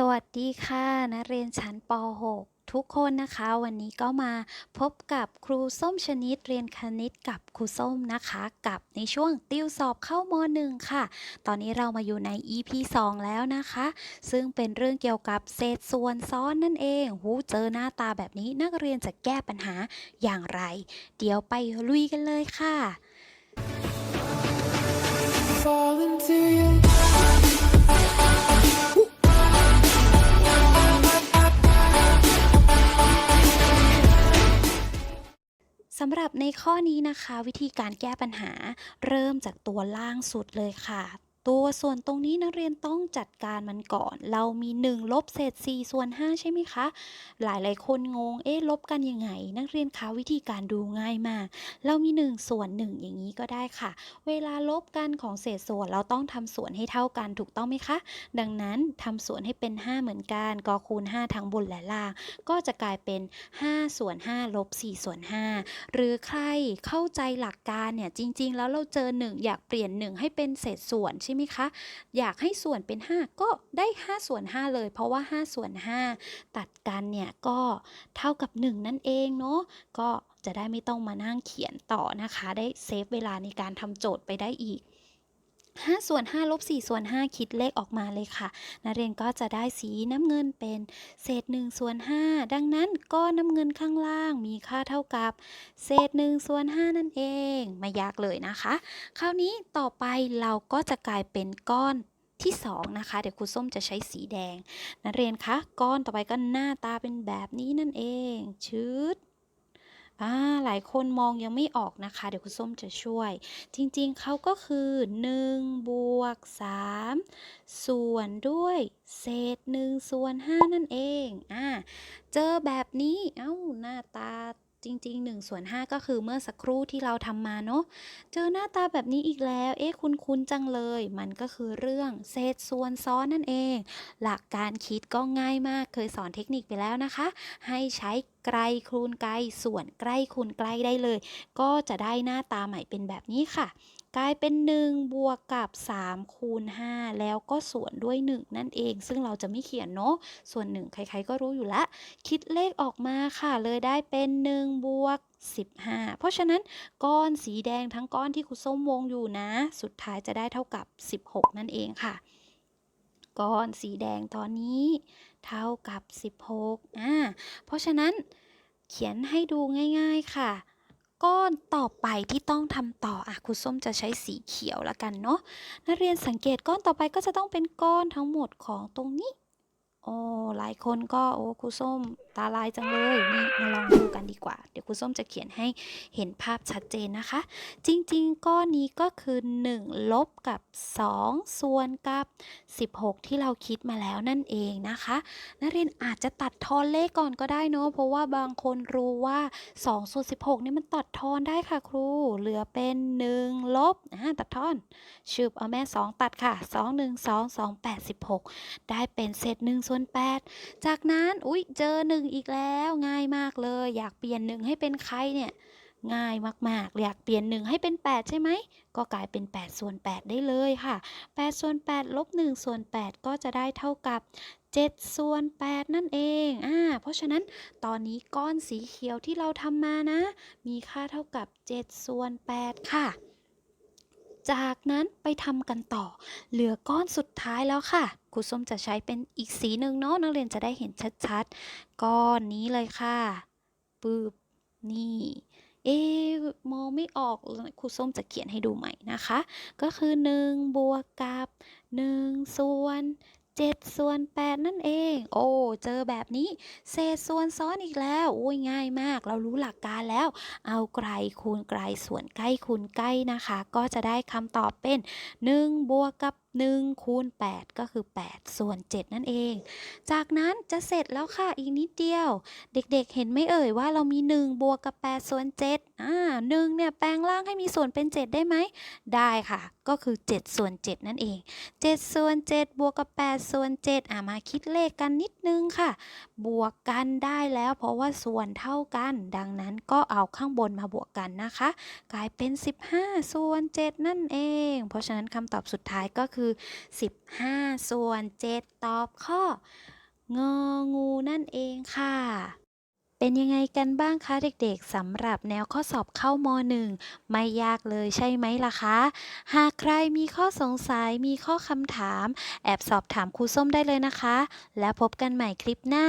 สวัสดีค่ะนักเรียนชั้นป .6 ทุกคนนะคะ วันนี้ก็มาพบกับครูส้มชนิดเรียนคณิตกับครูส้มนะคะ กับในช่วงติวสอบเข้ามหนึ่งค่ะ ตอนนี้เรามาอยู่ใน EP 2 แล้วนะคะ ซึ่งเป็นเรื่องเกี่ยวกับเศษส่วนซ้อนนั่นเองหูเจอหน้าตาแบบนี้นักเรียนจะแก้ปัญหาอย่างไร เดี๋ยวไปลุยกันเลยค่ะ สำหรับในข้อนี้นะคะ วิธีการแก้ปัญหาเริ่มจากตัวล่างสุดเลยค่ะ ตัวส่วนตรงนี้นักเรียนต้องจัดการมันก่อน เรามี1ลบเศษ4ส่วน5ใช่ไหมคะ หลายๆ คนงงเอ๊ะลบกันยังไง นักเรียนคะวิธีการดูง่ายมาก เรามี1ส่วน1อย่างนี้ก็ได้ค่ะ เวลาลบกันของเศษส่วนเราต้องทำส่วนให้เท่ากันถูกต้องไหมคะ ดังนั้นทำส่วนให้เป็น 5 เหมือนกันก็คูณ 5 ทั้งบนและล่าง ก็จะกลายเป็น5ส่วน5ลบ4ส่วน5หรือใครเข้าใจหลักการเนี่ยจริง ๆ แล้วเราเจอ 1 อยากเปลี่ยน 1 ให้เป็นเศษส่วนใช่ไหมคะ อยากให้ส่วนเป็น 5 ก็ได้ 5 ส่วน 5 เลย เพราะว่า 5 ส่วน 5 ตัดกันเนี่ยก็เท่ากับ 1 นั่นเองเนาะก็จะได้ไม่ต้องมานั่งเขียนต่อนะคะ ได้เซฟเวลาในการทำโจทย์ไปได้อีก 5 ส่วน 5 ลบ 4 ส่วน 5 คิดเลขออกมาเลยค่ะ นักเรียนก็จะได้สีน้ำเงินเป็นเศษ 1 ส่วน 5 ดังนั้นก้อนน้ำเงินข้างล่างมีค่าเท่ากับ เศษ 1 ส่วน 5 นั่นเอง ไม่ยากเลยนะคะ คราวนี้ต่อไปเราก็จะกลายเป็นก้อนที่ 2 นะคะ เดี๋ยวครูส้มจะใช้สีแดง นักเรียนคะ ก้อนต่อไปก็หน้าตาเป็นแบบนี้นั่นเองชืด อ่าหลายคนมองยังไม่ออกนะคะ เดี๋ยวครูส้มจะช่วย จริงๆเขาก็คือ1บวก3ส่วนด้วย เศษ1ส่วน5นั่นเองอ่าเจอแบบนี้เอ้าหน้าตาจริงๆ1ส่วน5ก็คือเมื่อสักครู่ที่เราทำมาเนาะ เจอหน้าตาแบบนี้อีกแล้ว เอ๊ะคุ้นจังเลย มันก็คือเรื่องเศษส่วนซ้อนนั่นเอง หลักการคิดก็ง่ายมาก เคยสอนเทคนิคไปแล้วนะคะ ให้ใช้ไกลคูณไกลส่วนใกล้คูณใกล้ได้เลย ก็จะได้หน้าตาใหม่เป็นแบบนี้ค่ะ กลายเป็น 1 บวกกับ 3 คูณ 5 แล้วก็ส่วนด้วย 1 นั่นเอง ซึ่งเราจะไม่เขียนเนาะส่วน 1 ใครๆก็รู้อยู่ล้วคิดเลขออกมาค่ะ เลยได้เป็น 1 บวก15 เพราะฉะนั้นก้อนสีแดงทั้งก้อนที่ครูส้มวงอยู่นะ สุดท้ายจะได้เท่ากับ 16 นั่นเองค่ะ ก้อนสีแดงตอนนี้ เท่ากับ 16อ่าเพราะฉะนั้นเขียนให้ดูง่ายๆค่ะ ก้อนต่อไปที่ต้องทำต่ออะครูส้มจะใช้สีเขียวละกันเนาะนักเรียนสังเกตก้อนต่อไปก็จะต้องเป็นก้อนทั้งหมดของตรงนี้ โอ้หลายคนก็โอ้ครูส้มตาลายจังเลยนี่มาลองดูกันดีกว่า เดี๋ยวครูส้มจะเขียนให้เห็นภาพชัดเจนนะคะ จริงๆ ก้อนนี้ก็คือ 1 ลบกับ 2 ส่วนกับ 16 ที่เราคิดมาแล้วนั่นเองนะคะนักเรียนอาจจะตัดทอนเลขก่อนก็ได้เนอะเพราะว่าบางคนรู้ว่า2ส่วน16นี่มันตัดทอนได้ค่ะครู เหลือเป็น 1 ลบอ่าตัดทอนชืบเอาแม่ 2 ตัดค่ะ 2 1 2 2 8 16 ได้เป็นเศษ1ส่วน8 จากนั้นอุ๊ยเจอ 1 อีกแล้วง่ายมากเลย อยากเปลี่ยน 1 ให้เป็นใครเนี่ยง่ายมากๆ อยากเปลี่ยน 1 ให้เป็น 8 ใช่ไหม ก็กลายเป็น 8 ส่วน 8 ได้เลยค่ะ 8 ส่วน 8 ลบ 1 ส่วน 8 ก็จะได้เท่ากับ 7 ส่วน 8 นั่นเอง อ่า เพราะฉะนั้นตอนนี้ก้อนสีเขียวที่เราทำมานะ มีค่าเท่ากับ 7 ส่วน 8 ค่ะ จากนั้นไปทำกันต่อ เหลือก้อนสุดท้ายแล้วค่ะ รูส้มจะใช้เป็นอีกสีหนึ่งเนาะนักเรียนจะได้เห็นชัดๆก้อนนี้เลยค่ะปึ๊บนี่ เอ๊ะมองไม่ออกครูส้มจะเขียนให้ดูใหม่นะคะ ก็คือ 1 บวกกับ1ส่วน7ส่วน 8 นั่นเอง โอ้ เจอแบบนี้เศษส่วนซ้อนอีกแล้วโอ้ยง่ายมาก เรารู้หลักการแล้ว เอาไกลคูณไกลส่วนใกล้คูณใกล้นะคะ ก็จะได้คำตอบเป็น 1 บวกกับ1คูณ8 ก็คือ 8 ส่วน 7 นั่นเอง จากนั้นจะเสร็จแล้วค่ะอีกนิดเดียว เด็กๆเห็นไหมเอ่ยว่าเรามี 1 บวกกับ 8 ส่วน 7 อ่า1เนี่ยแปลงร่างให้มีส่วนเป็น 7 ได้ไหม ได้ค่ะ ก็คือ 7 ส่วน 7 นั่นเอง 7 ส่วน 7 บวกกับ 8 ส่วน 7 อ่ามาคิดเลขกันนิดนึงค่ะ บวกกันได้แล้วเพราะว่าส่วนเท่ากัน ดังนั้นก็เอาข้างบนมาบวกกันนะคะ กลายเป็น 15 ส่วน 7 นั่นเอง เพราะฉะนั้นคำตอบสุดท้ายก็คือคือ 15 ส่วน 7 ตอบข้ององูนั่นเองค่ะเป็นยังไงกันบ้างคะเด็กๆสำหรับแนวข้อสอบเข้ามหนึ่งไม่ยากเลยใช่ไหมล่ะคะ หากใครมีข้อสงสัยมีข้อคำถาม แอบสอบถามครูส้มได้เลยนะคะ แล้วพบกันใหม่คลิปหน้า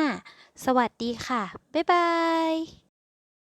สวัสดีค่ะ บ๊ายบาย